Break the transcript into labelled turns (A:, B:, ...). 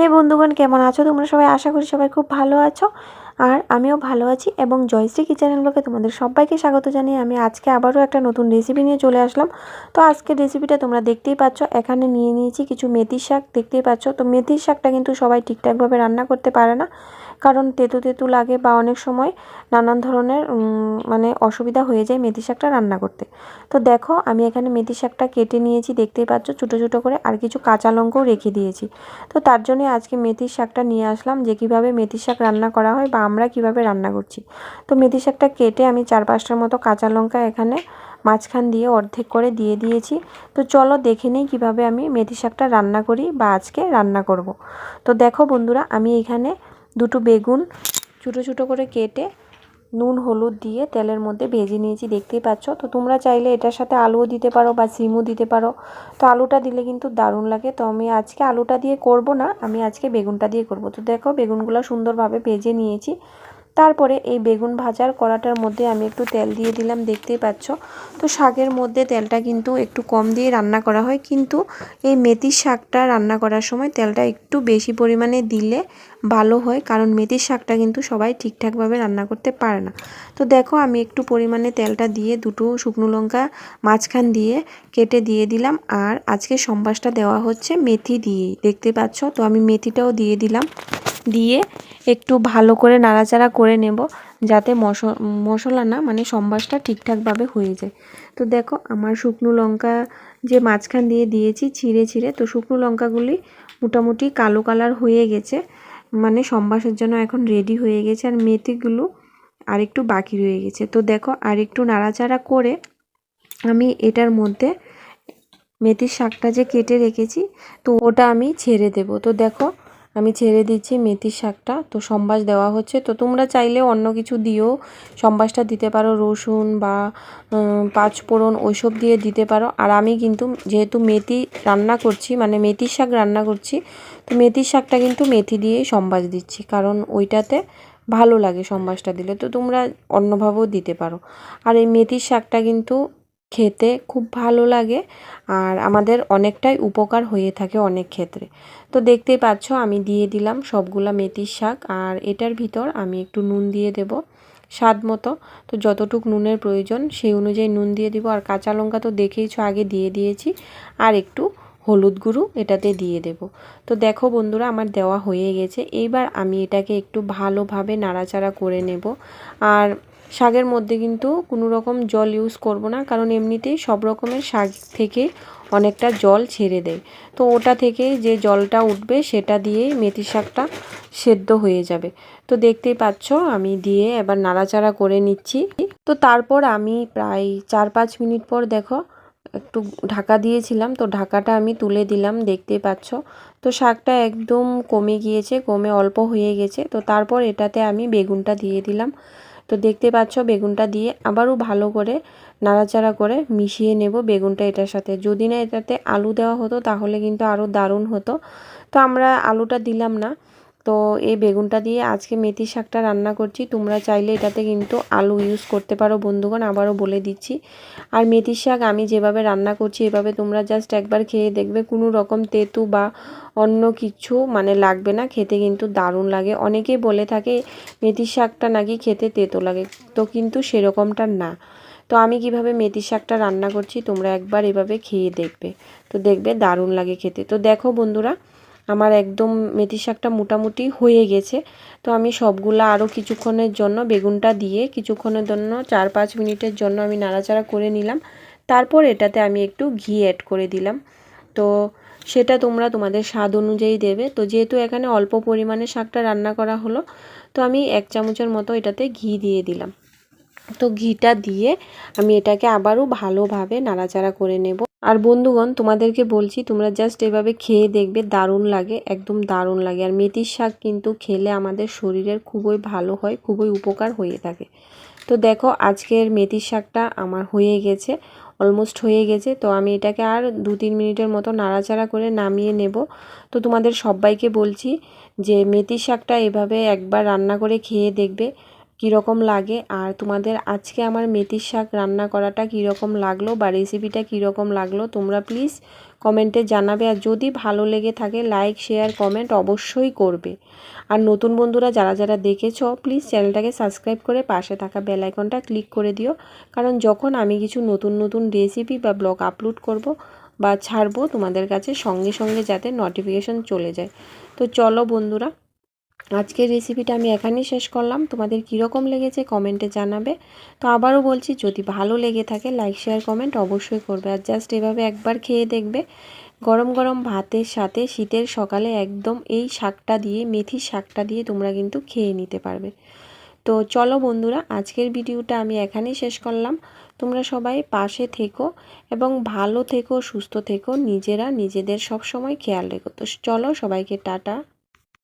A: হে বন্ধুগণ, কেমন আছো? তোমরা সবাই আশা করি সবাই খুব ভালো আছো আর আমিও ভালো আছি এবং জয়শ্রী কিচেন ব্লগে তোমাদের সবাইকে স্বাগত জানিয়ে আমি আজকে আবারও একটা নতুন রেসিপি নিয়ে চলে আসলাম। তো আজকের রেসিপিটা তোমরা দেখতেই পাচ্ছ, এখানে নিয়ে নিয়েছি কিছু মেথির শাক, দেখতেই পাচ্ছ? তো মেথির শাকটা কিন্তু সবাই ঠিকঠাকভাবে রান্না করতে পারে না। কারণ তেতু তেতু লাগে বা অনেক সময় নানান ধরনের মানে অসুবিধা হয়ে যায় মেথি শাকটা রান্না করতে। তো দেখো, আমি এখানে মেথি শাকটা কেটে নিয়েছি, দেখতেই পাচ্ছ, ছোটো ছোটো করে আর কিছু কাঁচা লঙ্কাও রেখে দিয়েছি। তো তার জন্যই আজকে মেথির শাকটা নিয়ে আসলাম যে কীভাবে মেথির শাক রান্না করা হয় বা আমরা কীভাবে রান্না করছি। তো মেথি শাকটা কেটে আমি চার পাঁচটার মতো কাঁচা লঙ্কা এখানে মাঝখান দিয়ে অর্ধেক করে দিয়ে দিয়েছি। তো চলো দেখে নেই কীভাবে আমি মেথি শাকটা রান্না করি বা আজকে রান্না করব। তো দেখো বন্ধুরা, আমি এখানে দুটো বেগুন ছোটো ছোটো করে কেটে নুন, হলুদ দিয়ে তেলের মধ্যে ভেজে নিয়েছি, দেখতেই পাচ্ছ। তো তোমরা চাইলে এটার সাথে আলুও দিতে পারো বা সিমও দিতে পারো। তো আলুটা দিলে কিন্তু দারুণ লাগে। তো আমি আজকে আলুটা দিয়ে করব না, আমি আজকে বেগুনটা দিয়ে করব। তো দেখো, বেগুনগুলো সুন্দরভাবে ভেজে নিয়েছি। তারপরে এই বেগুন ভাজার কড়াটার মধ্যে আমি একটু তেল দিয়ে দিলাম, দেখতেই পাচ্ছ। তো শাকের মধ্যে তেলটা কিন্তু একটু কম দিয়ে রান্না করা হয়, কিন্তু এই মেথির শাকটা রান্না করার সময় তেলটা একটু বেশি পরিমাণে দিলে ভালো হয়, কারণ মেথির শাকটা কিন্তু সবাই ঠিকঠাকভাবে রান্না করতে পারে না। তো দেখো, আমি একটু পরিমাণে তেলটা দিয়ে দুটো শুকনো লঙ্কা মাঝখান দিয়ে কেটে দিয়ে দিলাম, আর আজকে সম্বাসটা দেওয়া হচ্ছে মেথি দিয়েই, দেখতে পাচ্ছ? তো আমি মেথিটাও দিয়ে দিলাম, দিয়ে একটু ভালো করে নাড়াচাড়া করে নেব যাতে মশলা না মানে সম্বাসটা ঠিকঠাকভাবে হয়ে যায়। তো দেখো, আমার শুকনো লঙ্কা যে মাঝখান দিয়ে দিয়েছি ছিঁড়ে ছিঁড়ে, তো শুকনো লঙ্কাগুলি মোটামুটি কালো কালার হয়ে গেছে মানে সম্বাসের জন্য এখন রেডি হয়ে গেছে, আর মেথিগুলো আর একটু বাকি রয়ে গেছে। তো দেখো, আরেকটু নাড়াচাড়া করে আমি এটার মধ্যে মেথির শাকটা যে কেটে রেখেছি, তো ওটা আমি ছেড়ে দেব। তো দেখো আমি ছেড়ে দিচ্ছি মেথির শাকটা। তো সম্বাস দেওয়া হচ্ছে। তো তোমরা চাইলে অন্য কিছু দিয়েও সম্বাসটা দিতে পারো। রসুন বা পাঁচফোড়ন ওইসব দিয়ে দিতে পারো। আর আমি কিন্তু যেহেতু মেথি রান্না করছি মানে মেথির শাক রান্না করছি, তো মেথির শাকটা কিন্তু মেথি দিয়েই সম্বাস দিচ্ছি। কারণ ওইটাতে ভালো লাগে সম্বাসটা দিলে। তো তোমরা অন্যভাবেও দিতে পারো। আর এই মেথির শাকটা কিন্তু খেতে খুব ভালো লাগে আর আমাদের অনেকটাই উপকার হয়ে থাকে অনেক ক্ষেত্রে। তো দেখতেই পাচ্ছ আমি দিয়ে দিলাম সবগুলা মেথির শাক আর এটার ভিতর আমি একটু নুন দিয়ে দেব স্বাদ মতো। তো যতটুক নুনের প্রয়োজন সেই অনুযায়ী নুন দিয়ে দিব আর কাঁচা লঙ্কা তো দেখেইছো আগে দিয়ে দিয়েছি আর একটু হলুদ গুঁড়ো এটাতে দিয়ে দেব। তো দেখো বন্ধুরা আমার দেওয়া হয়ে গেছে। এইবার আমি এটাকে একটু ভালোভাবে নাড়াচাড়া করে নেব। আর শাকের মধ্যে কিন্তু কোনো রকম জল ইউজ করব না, কারণ এমনিতেই সব রকমের শাক থেকে অনেকটা জল ছেড়ে দেয়। তো ওটা থেকে যে জলটা উঠবে সেটা দিয়েই মেথি শাকটা সেদ্ধ হয়ে যাবে। তো দেখতেই পাচ্ছ, আমি দিয়ে এবার নাড়াচাড়া করে নিচ্ছি। তো তারপর আমি প্রায় চার পাঁচ মিনিট পর দেখো, একটু ঢাকা দিয়েছিলাম, তো ঢাকাটা আমি তুলে দিলাম, দেখতেই পাচ্ছ। তো শাকটা একদম কমে গিয়েছে, কমে অল্প হয়ে গেছে। তো তারপর এটাতে আমি বেগুনটা দিয়ে দিলাম। তো দেখতে পাচ্ছ বেগুনটা দিয়ে আবারও ভালো করে নাড়াচাড়া করে মিশিয়ে নেব বেগুনটা এটার সাথে। যদি না এটাতে আলু দেওয়া হতো তাহলে কিন্তু আরও দারুণ হতো। তো আমরা আলুটা দিলাম না। তো এই বেগুনটা দিয়ে আজকে মেথি শাকটা রান্না করছি। তোমরা চাইলে এটাতে কিন্তু আলু ইউজ করতে পারো বন্ধুগণ, আবারও বলে দিচ্ছি। আর মেথি শাক আমি যেভাবে রান্না করছি, এভাবে তোমরা জাস্ট একবার খেয়ে দেখবে। কোনো রকম তেতু বা অন্য কিছু মানে লাগবে না, খেতে কিন্তু দারুণ লাগে। অনেকেই বলে থাকে, মেথি শাকটা নাকি খেতে তেতো লাগে। তো কিন্তু সেরকমটা না। তো আমি কীভাবে মেথি শাকটা রান্না করছি, তোমরা একবার এভাবে খেয়ে দেখবে। তো দেখবে দারুণ লাগে খেতে। তো দেখো বন্ধুরা আমার একদম মেথি শাকটা মোটামুটি হয়ে গেছে। তো আমি সবগুলো আরও কিছুক্ষণের জন্য বেগুনটা দিয়ে কিছুক্ষণের জন্য চার পাঁচ মিনিটের জন্য আমি নাড়াচাড়া করে নিলাম। তারপর এটাতে আমি একটু ঘি অ্যাড করে দিলাম। তো সেটা তোমরা তোমাদের স্বাদ অনুযায়ী দেবে। তো যেহেতু এখানে অল্প পরিমাণে শাকটা রান্না করা হলো, তো আমি এক চামচের মতো এটাতে ঘি দিয়ে দিলাম। তো ঘিটা দিয়ে আমি এটাকে আবারও ভালোভাবে নাড়াচাড়া করে নেব। আর বন্ধুগণ, তোমাদেরকে বলছি, তোমরা জাস্ট এভাবে খেয়ে দেখবে, দারুণ লাগে, একদম দারুণ লাগে। আর মেথির শাক কিন্তু খেলে আমাদের শরীরের খুবই ভালো হয়, খুবই উপকার হয়ে থাকে। তো দেখো, আজকের মেথির শাকটা আমার হয়ে গেছে অলমোস্ট হয়ে গেছে। তো আমি এটাকে আর দু তিন মিনিটের মতো নাড়াচাড়া করে নামিয়ে নেব। তো তোমাদের সবাইকে বলছি যে, মেথির শাকটা এভাবে একবার রান্না করে খেয়ে দেখবে। কীরকম লাগে? আর তোমাদের আজকে আমার মেথির শাক রান্না করাটা কীরকম লাগল বা রেসিপিটা কীরকম লাগল তোমরা প্লিজ কমেন্টে জানাবে। আর যদি ভালো লেগে থাকে লাইক শেয়ার কমেন্ট অবশ্যই করবে। আর নতুন বন্ধুরা যারা যারা দেখেছ প্লিজ চ্যানেলটাকে সাবস্ক্রাইব করে পাশে থাকা বেল আইকনটা ক্লিক করে দিও। কারণ যখন আমি কিছু নতুন নতুন রেসিপি বা ব্লগ আপলোড করব বা ছাড়বো তোমাদের কাছে সঙ্গে সঙ্গে যাতে নোটিফিকেশন চলে যায়। তো চলো বন্ধুরা আজকের রেসিপিটা আমি এখানেই শেষ করলাম। তোমাদের কীরকম লেগেছে কমেন্টে জানাবে। তো আবারও বলছি, যদি ভালো লেগে থাকে লাইক শেয়ার কমেন্ট অবশ্যই করবে। আর জাস্ট এভাবে একবার খেয়ে দেখবে, গরম গরম ভাতের সাথে শীতের সকালে একদম এই শাকটা দিয়ে, মেথির শাকটা দিয়ে তোমরা কিন্তু খেয়ে নিতে পারবে। তো চলো বন্ধুরা, আজকের ভিডিওটা আমি এখানেই শেষ করলাম। তোমরা সবাই পাশে থেকো এবং ভালো থেকো, সুস্থ থেকো, নিজেরা নিজেদের সব সময় খেয়াল রেখো। তো চলো সবাইকে টাটা।